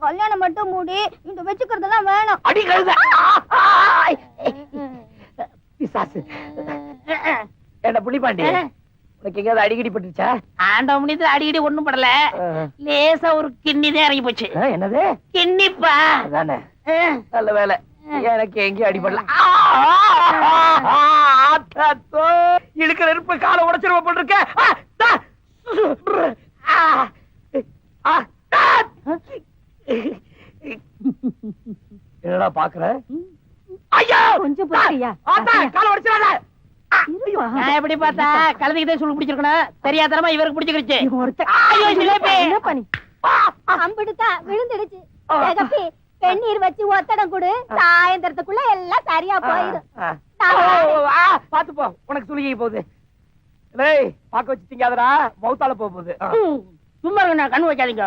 கல்யாணம் மட்டும் மூடி இந்த வச்சுக்கிறதெல்லாம் வேணாம். அடி கழுத. பிசாசு. என்ன புள்ளிப்பாண்டி உனக்கு எங்கேயாவது அடிக்கடி பட்டுச்சா ஆண்ட முடியத்துல அடிக்கடி ஒண்ணும் படல. லேசா ஒரு கிண்ணி தான் இறங்கி போச்சு. என்னது? கிண்ணிப்பா. அஹ். நல்ல வேலை. எனக்கு எங்கேயும் அடிபடல? இழுக்கிற நெருப்பு காலை உடைச்சிருவ போல் இருக்க ஆ, தா. ஆ, ஆ, தா. என்னடா பாக்குற? ஐயா! கொஞ்சம். ஆத்தா, காலை ஐயோ. நான் எப்படி பார்த்தா? கழுதைக்கு தான் சொல்லி பிடிச்சிருக்கணும் தெரியாதனமா இவருக்கு பிடிச்சிருச்சு. ஐயோ என்ன பண்ணி விழுந்துடுச்சு. ஜெகப்பி வெந்நீர் வச்சு ஒத்தடம் கொடு. சாயந்தரத்துக்குள்ள எல்லாம் சரியா போயிடும். பாத்து போ. உனக்கு சுருகி போகுது. டேய் பாக்க வச்சு திங்காதடா. மவுத்தால போக போகுது சும்மா கண்ணு வைக்காதீங்க.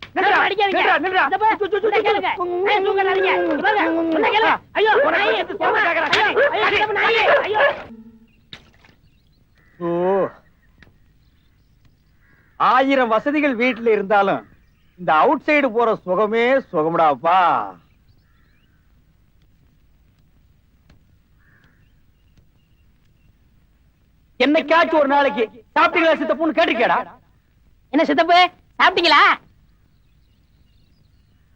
ஆயிரம் வசதிகள் வீட்டுல இருந்தாலும் இந்த அவுட் சைடு போற சுகமே சுகம்டாப்பா. என்னைக்காச்சும் ஒரு நாளைக்கு சாப்பிட்டீங்களா சித்தப்புன்னு கேட்டிருக்கேடா. என்ன சித்தப்பு சாப்பிட்டீங்களா?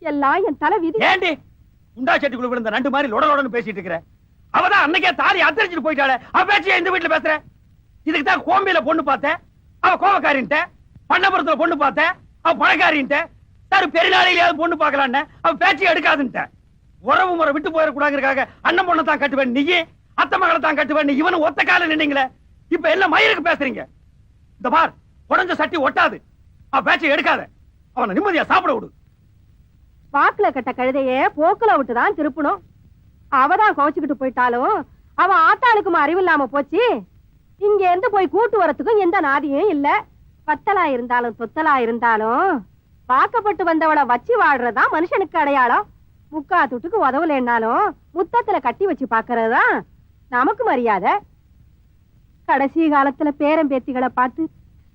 எல்லாம் என் தலை விதி. ஏண்டி? குண்டா செட்டுக்குள்ள விழுந்த நண்டு மாதிரி லொட லொடன்னு பேசிட்டு இருக்கிற. அவதான் அன்னைக்கே தாலி அத்தரிச்சிட்டு போயிட்டாளே. அவ பேச்சு இந்த வீட்டுல பேசுற. இதுக்கு தான் கோம்பியில பொண்ணு பார்த்தேன். அவ கோவக்காரின்ட்ட. பண்ணபுரத்துல பொண்ணு பார்த்தேன். அவ பணக்காரின்ட்ட. தாரு பெருநாளையிலேயாவது பொண்ணு பார்க்கலான்னு. அவ பேச்சு எடுக்காதுன்ட்ட. உறவு முறை விட்டு போயிடக்கூடாங்கிறக்காக அண்ணன் பொண்ணை தான் கட்டுவேன். நீ அத்தை மகளை தான் கட்டுவேன். இவனு ஒத்த கால நின்னீங்களே. இப்ப எல்லாம் மயிருக்கு பேசுறீங்க? இந்த பார் உடஞ்ச சட்டி ஒட்டாது. அவ பேச்சை எடுக்காத. அவனை நிம்மதியா சாப்பிட விடு. வாக்குல கட்ட கழுதைய போக்குல விட்டுதான் திருப்பணும். அவதான் கோச்சுக்கிட்டு போயிட்டாலும் அவ ஆத்தாளுக்கும் அறிவு இல்லாம போச்சு. இங்க இருந்து போய் கூட்டு வரத்துக்கும் எந்த நாதியும் இல்ல. பத்தலா இருந்தாலும் தொத்தலா இருந்தாலும் பார்க்கப்பட்டு வந்தவளை வச்சு வாடுறதுதான் மனுஷனுக்கு அடையாளம். முக்கா துட்டுக்கு உதவலைன்னாலும் முத்தத்துல கட்டி வச்சு பாக்குறதுதான் நமக்கு மரியாதை. கடைசி காலத்துல பேரம்பேத்திகளை பார்த்து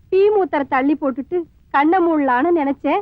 டீ மூத்தரை தள்ளி போட்டுட்டு கண்ணை மூடலான்னு நினைச்சேன்.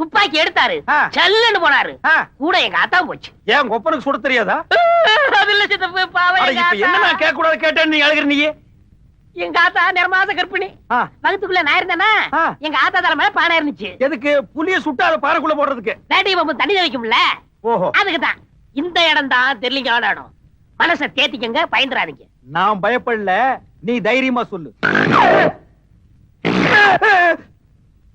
துப்பாக்கி எடுத்தாரு. சல்லுன்னு போனாரு. கூட எங்க ஆத்தா போச்சு. ஏன் உங்க ஒப்பனுக்கு சுட தெரியாதா? சித்தப்பு என்ன. நான் கேட்க கூடாது கேட்டேன்னு நீ அழுகிற நீ எங்க ஆத்தா நிறமாச கற்பிணி ஆ, வகுத்துக்குள்ள நான் இருந்தேனா. எங்க ஆத்தா தலை மேல பானை இருந்துச்சு. எதுக்கு? புளிய சுட்டு அதை பாறைக்குள்ள போடுறதுக்கு. பம்பு தண்ணி வைக்கும்ல ஓஹோ. அதுக்கு தான் இந்த இடம் தான் தெரியலிங்கான இடம். மனசை தேத்திக்கங்க பயந்துறாதீங்க நான் பயப்படல. நீ தைரியமா சொல்லு.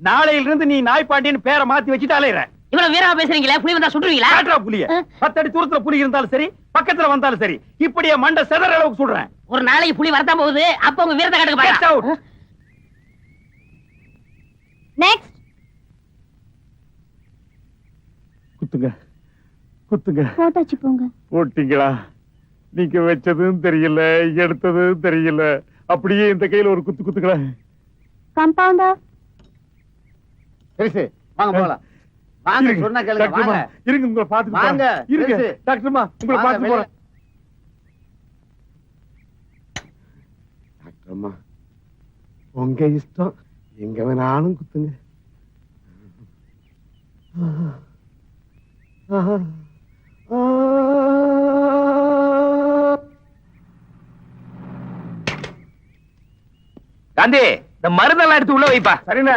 நாளையில இருந்து நீ நாய் பாண்டியன்னு பேரை மாத்தி வச்சுட்டு அலையிற. இவ்வளவு வீரமா பேசுறீங்களா? புலி வந்தா சுடுவீங்களா காட்டுறா புலிய. பத்தடி தூரத்துல புலி இருந்தாலும் சரி பக்கத்துல வந்தாலும் சரி இப்படியே மண்டை செதற அளவுக்கு சொல்றேன் ஒரு நாளைக்கு புலி வரதான் போகுது. அப்ப உங்க வீரத்தை காட்டுக்கு. பாக்கலாம் நெக்ஸ்ட் குத்துங்க. குத்துங்க. போட்டாச்சு போங்க. போட்டீங்களா? நீங்க வச்சதும் தெரியல எடுத்ததும் தெரியல. அப்படியே இந்த கையில ஒரு குத்து குத்துங்களா கம்பவுண்டா பெருசு வாங்க போகலாம் வாங்க சொன்னா கேளுங்க. டாக்டர்மா, வாங்க. இருங்க உங்களை பாத்துட்டு வாங்க. இருங்க. டாக்டர்மா உங்களை வெளில. போறேன் டாக்டர்மா உங்க இஷ்டம். எங்க வேணாலும் குத்துங்க. காந்தி இந்த மருந்தெல்லாம் எடுத்து உள்ள வைப்பா. சரிண்ணே.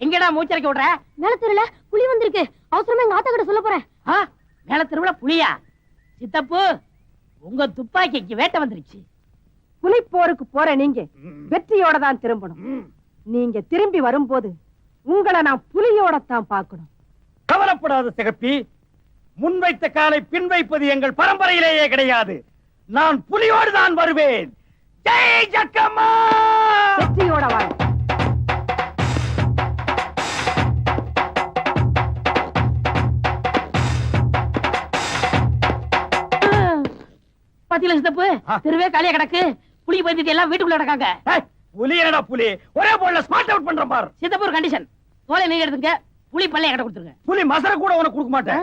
எங்கடா மூச்சரைக்க விடுற? மேலத்தூர்ல புலி வந்திருக்கு. அவசரமா எங்க ஆத்தா கிட்ட சொல்ல போறேன். ஆ, மேல தெருவுல புலியா? சித்தப்பு உங்க துப்பாக்கிக்கு வேட்டை வந்துருச்சு. புலிப்போருக்கு போற நீங்க வெற்றியோட தான் திரும்பணும். நீங்க திரும்பி வரும்போது உங்களை நான் புலியோட தான் பார்க்கணும். கவலைப்படாத சிகப்பி. முன்வைத்த காலை பின் வைப்பது எங்கள் பரம்பரையிலேயே கிடையாது. நான் புலியோடு தான் வருவேன். ஜெய் ஜக்கம்மா! வெற்றியோட வாழ. பாத்தீங்களா சித்தப்பு ஆ. தெருவே காலியா கிடக்கு. புலி பத்திட்டு எல்லாம் வீட்டுக்குள்ள கிடக்காங்க. புலி என்னடா புலி? ஒரே போல ஸ்மார்ட் அவுட் பண்ற பாரு. சித்தப்பு ஒரு கண்டிஷன் தோலை நீங்க எடுத்துங்க. புலி பல்ல என்கிட்ட கொடுத்துருங்க. புலி மசர கூட உனக்கு கொடுக்க மாட்டேன்.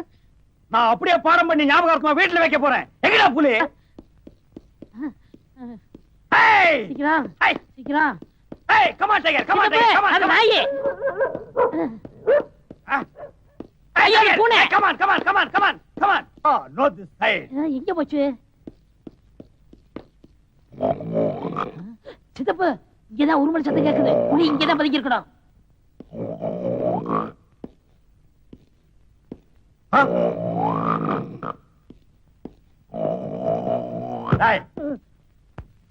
நான் அப்படியே பாடம் பண்ணி ஞாபகார்த்தமா வீட்டுல வைக்க போறேன். எங்கடா புலி? சீக்கிரம் சீக்கிரம். ஏய் come on tiger come on சித்தப்பு, டைகர் கம் அது ஆன் நாயே. ஐயோ, அது பூனை. Come on come on come on come on come on oh no this side ஆ, எங்க போச்சு? சித்தப்பு இங்கதான் உருமல் சத்தம் கேக்குது. புலி இங்கதான் பதுங்கி இருக்கணும் டேய்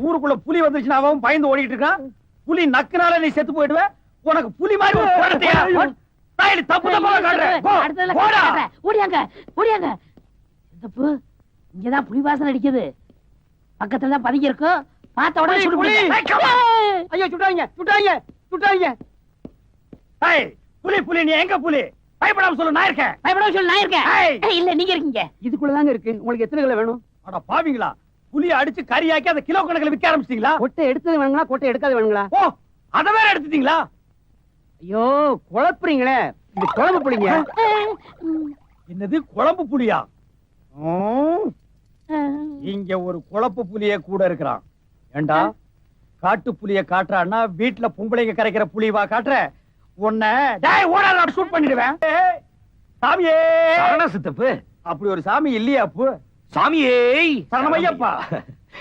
ஊருக்குள்ள புலி வந்துச்சுன்னா அவன் பயந்து ஓடிட்டு இருக்கான். புலி நக்குனால நீ செத்து போயிடுவ. உனக்கு புலி மாதிரி தப்பு தப்பா காட்டுறேன் போ, அடுத்ததுல போடா. காட்டுறேன். ஓடியாங்க ஓடியாங்க. சித்தப்பு இங்கதான் புலி வாசனை அடிக்குது. பக்கத்துல தான் பதுங்கி இருக்கும் பார்த்த உடனே சுடு. ஐயோ சுட்டாங்க சுட்டாங்க சுட்டாங்க புலி புலி நீ எங்க புலி? பயப்படாம சொல்லு நான் இருக்கேன். பயப்படாம சொல்லு நான் இருக்கேன். இல்ல நீங்க இருக்கீங்க. இதுக்குள்ளதாங்க இருக்கு. உங்களுக்கு எத்தனை கிலோ வேணும்? அட பாவிங்களா. புலி அடிச்சு கறியாக்கி அதை கிலோ கணக்குல விற்க ஆரம்பிச்சிட்டீங்களா? கொட்டை எடுத்தது வேணுங்களா? கொட்டை எடுக்காது வேணுங்களா? ஓ அத வேற எடுத்துட்டீங்களா? ஐயோ குழப்புறீங்களே. இது குழம்பு புளிங்க. என்னது குழம்பு புலியா ம், இங்க ஒரு குழப்பு புலிய கூட இருக்கிறான். ஏண்டா? காட்டு புலிய காட்டுறான்னா வீட்டுல பொம்பளைங்க கரைக்கிற புலிவா காட்டுற? உன்னை டேய் ஓடாத ஷூட் பண்ணிடுவேன். சாமியே. சித்தப்பு. அப்படி ஒரு சாமி இல்லையா அப்பு? சாமியே! சரணமையப்பா!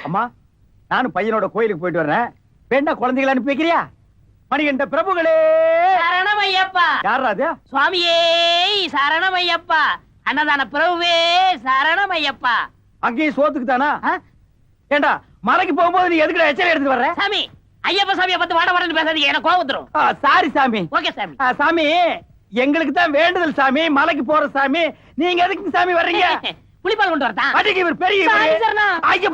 அம்மா நானும் பையனோட கோயிலுக்கு போயிட்டு வர்றேன். வேண்டா குழந்தைகளை அனுப்பி வைக்கிறியா? மணிகண்ட பிரபுகளே! சரணமையப்பா! யாரா அது? சுவாமியே சரணமையப்பா! அன்னதான பிரபுவே சரணமையப்பா! அங்கேயும் சோத்துக்கு தானா? ஏண்டா மலைக்கு போகும்போது நீ எதுக்குடா எச்சரிக்கை எடுத்துட்டு வர்ற? சாமி ஐயப்ப சாமியை பத்தி வாட வாடன்னு பேசாதீங்க எனக்கு கோவம் வந்துரும். சாரி சாமி. ஓகே சாமி. ஆ, சாமி எங்களுக்கு தான் வேண்டுதல் சாமி மலைக்கு போற சாமி. நீங்க எதுக்கு சாமி வர்றீங்க? புலிப்பால் கொண்டு வரதான் அடிக்கு இவர் பெரிய. ஐயப்ப